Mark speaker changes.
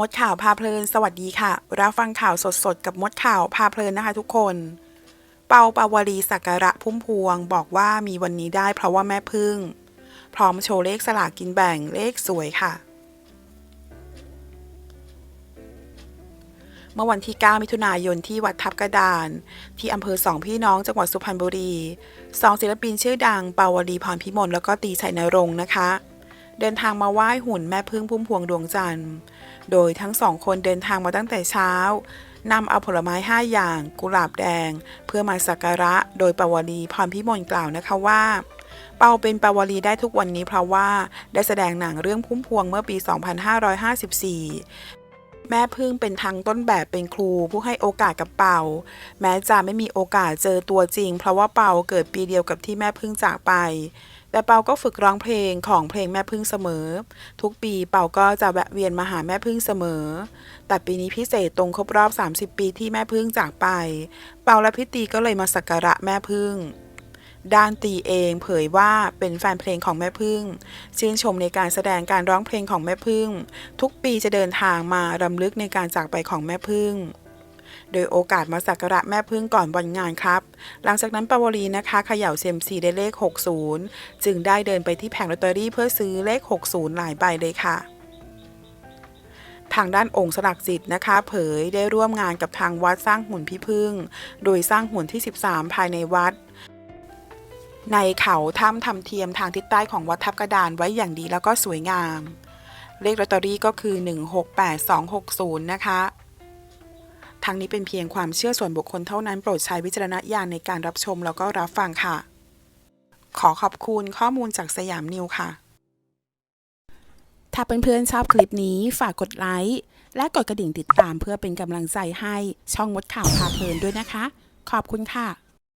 Speaker 1: มดข่าวพาเพลินสวัสดีค่ะ รับฟังข่าวสดๆ กับมดข่าวพาเพลินนะคะทุกคน เปาปาวลีสักการะพุ่มพวง บอกว่ามีวันนี้ได้เพราะว่าแม่พึ่ง พร้อมโชว์เลขสลากกินแบ่งเลขสวยค่ะ เมื่อวันที่ 9 มิถุนายนที่วัดทับกระดาน ที่อำเภอสองพี่น้องจังหวัดสุพรรณบุรีสองศิลปินชื่อดังปาวลีพรพิมลแล้วก็ตีชัยนรงค์นะคะ เดินทางมาไหว้หุ่นแม่พึ่งพุ่มพวงดวงจันทร์ โดยทั้งสองคนเดินทางมาตั้งแต่เช้านำเอาผลไม้ 5 อย่าง กุหลาบแดง เพื่อมาสักการะ โดยปาวลีพรพิมลกล่าวนะคะว่า เปาเป็นปาวลีได้ทุกวันนี้เพราะว่าได้แสดงหนังเรื่องพุ่มพวงเมื่อปี 2554แม่พึ่งเป็นทั้งต้นแบบเป็นครูผู้ให้โอกาสกับเป่า แม้จะไม่มีโอกาสเจอตัวจริง เพราะว่าเป่าเกิดปีเดียวกับที่แม่พึ่งจากไป แต่เปาก็ฝึกร้องเพลงของเพลงแม่พึ่งเสมอ ทุกปีเปาก็จะแวะเวียนมาหาแม่พึ่งเสมอ แต่ปีนี้พิเศษตรงครบรอบ 30 ปีที่แม่พึ่งจากไป เปาและพิตีก็เลยมาสักการะแม่พึ่งด้านตีเองเผยว่าเป็นแฟนเพลงของแม่พึ่งชื่นชมในการแสดงการร้องเพลงของแม่พึ่ง ทุกปีจะเดินทางมารำลึกในการจากไปของแม่พึ่ง โดยโอกาสมาสักการะแม่พึ่งก่อนวันงานครับ หลังจากนั้นปาวลีนะคะเขย่าเซียมซีได้เลข 60 จึงได้เดินไปที่แผงลอตเตอรี่เพื่อซื้อเลข 60 หลายใบเลยค่ะทางด้านองค์สลักจิตนะคะ เผยได้ร่วมงานกับทางวัดสร้างหุ่นพี่พึ่ง โดยสร้างหุ่นที่ 13 ภายในวัด ในเขาถ้ำทำเทียมทางทิศใต้ของวัดทับกระดานไว้อย่างดีแล้วก็สวยงาม เลขลอตเตอรี่ก็คือ 168260 นะคะ ทั้งนี้เป็นเพียงความเชื่อส่วนบุคคลเท่านั้นโปรดใช้วิจารณญาณในการรับชมแล้วก็รับฟังค่ะ ขอขอบคุณข้อมูลจากสยามนิวค่ะ ถ้าเพื่อนๆชอบคลิปนี้ฝากกดไลค์และกดกระดิ่งติดตามเพื่อเป็นกำลังใจให้ช่องมดข่าวพาเพลินด้วยนะคะ ขอบคุณค่ะ